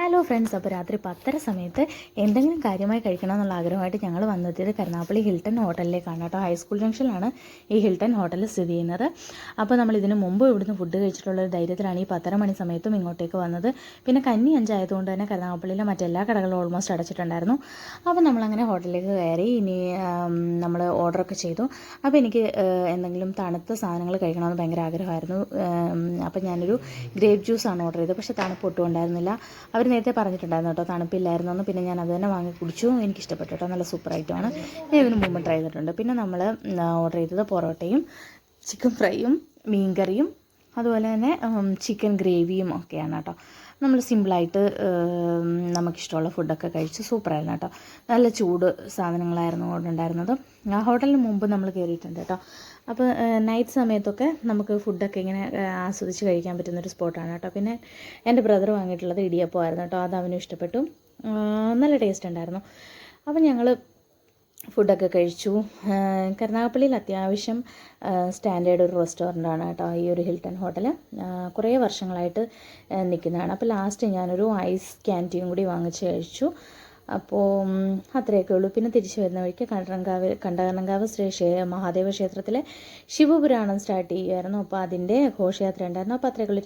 Hello friends അപ്പോൾ രാത്രി പത്തര സമയത്ത് എന്തെങ്കിലും കാര്യമായി കഴിക്കണം എന്നുള്ള ആഗ്രഹമായിട്ട് ഞങ്ങൾ വന്നെത്തിയത് കരുനാപ്പള്ളി ഹിൽട്ടൺ ഹോട്ടലിലേക്കാണ് കേട്ടോ. ഹൈസ്കൂൾ ജംഗ്ഷനിലാണ് ഈ ഹിൽട്ടൺ ഹോട്ടൽ സ്ഥിതി ചെയ്യുന്നത്. അപ്പോൾ നമ്മൾ ഇതിന് മുമ്പ് ഇവിടുന്ന് ഫുഡ് കഴിച്ചിട്ടുള്ള ഒരു ധൈര്യത്തിലാണ് ഈ പത്തര മണി സമയത്തും ഇങ്ങോട്ടേക്ക് വന്നത്. പിന്നെ കന്നി അഞ്ചായതുകൊണ്ട് തന്നെ കരുനാപ്പള്ളിയിലെ മറ്റെല്ലാ കടകളും ഓൾമോസ്റ്റ് അടച്ചിട്ടുണ്ടായിരുന്നു. അപ്പോൾ നമ്മളങ്ങനെ ഹോട്ടലിലേക്ക് കയറി ഇനി നമ്മൾ ഓർഡറൊക്കെ ചെയ്തു. അപ്പോൾ എനിക്ക് എന്തെങ്കിലും തണുത്ത സാധനങ്ങൾ കഴിക്കണമെന്ന് ഭയങ്കര ആഗ്രഹമായിരുന്നു. അപ്പോൾ ഞാനൊരു ഗ്രേപ്പ് ജ്യൂസാണ് ഓർഡർ ചെയ്തത്. പക്ഷേ തണുപ്പ് ഒട്ടും ഉണ്ടായിരുന്നില്ല. അവർ നേരത്തെ പറഞ്ഞിട്ടുണ്ടായിരുന്നു കേട്ടോ തണുപ്പില്ലായിരുന്നു എന്ന്. പിന്നെ ഞാൻ അത് തന്നെ വാങ്ങി കുടിച്ചു. എനിക്ക് ഇഷ്ടപ്പെട്ടു കേട്ടോ. നല്ല സൂപ്പർ ഐറ്റമാണ് ഞാൻ ഇതിന് മുമ്പ് ട്രൈ ചെയ്തിട്ടുണ്ട്. പിന്നെ നമ്മൾ ഓർഡർ ചെയ്തത് പൊറോട്ടയും ചിക്കൻ ഫ്രൈയും മീൻകറിയും അതുപോലെ തന്നെ ചിക്കൻ ഗ്രേവിയും ഒക്കെയാണ് കേട്ടോ. നമ്മൾ സിമ്പിളായിട്ട് നമുക്കിഷ്ടമുള്ള ഫുഡൊക്കെ കഴിച്ച് സൂപ്പറായിരുന്നു കേട്ടോ. നല്ല ചൂട് സാധനങ്ങളായിരുന്നു കൊണ്ടുണ്ടായിരുന്നത് ആ ഹോട്ടലിന് മുമ്പ് നമ്മൾ കയറിയിട്ടുണ്ട് കേട്ടോ. അപ്പോൾ നൈറ്റ് സമയത്തൊക്കെ നമുക്ക് ഫുഡൊക്കെ ഇങ്ങനെ ആസ്വദിച്ച് കഴിക്കാൻ പറ്റുന്നൊരു സ്പോട്ടാണ് കേട്ടോ. പിന്നെ എന്റെ ബ്രദർ വാങ്ങിയിട്ടുള്ളത് ഇടിയപ്പമായിരുന്നു കേട്ടോ. അത് അവനും ഇഷ്ടപ്പെട്ടു. നല്ല ടേസ്റ്റ് ഉണ്ടായിരുന്നു. അപ്പോൾ ഞങ്ങൾ ഫുഡൊക്കെ കഴിച്ചു. കരുനാഗപ്പള്ളിയിൽ അത്യാവശ്യം സ്റ്റാൻഡേർഡ് ഒരു റെസ്റ്റോറന്റാണ് കേട്ടോ ഈ ഒരു ഹിൽട്ടൺ ഹോട്ടൽ. കുറേ വർഷങ്ങളായിട്ട് നിൽക്കുന്നതാണ്. അപ്പോൾ ലാസ്റ്റ് ഞാനൊരു ഐസ് ക്യാന്റീൻ കൂടി വാങ്ങിച്ച് കഴിച്ചു. അപ്പോൾ അത്രയൊക്കെ ഉള്ളൂ. പിന്നെ തിരിച്ചു വരുന്ന വഴിക്ക് കണ്ടറങ്കാവ് കണ്ടകരണങ്കാവ് ശ്രീ മഹാദേവ ക്ഷേത്രത്തിലെ ശിവപുരാണം സ്റ്റാർട്ട് ചെയ്യുമായിരുന്നു അപ്പോൾ അതിന്റെ ഘോഷയാത്ര ഉണ്ടായിരുന്നു. അപ്പോൾ അത്രയൊക്കെ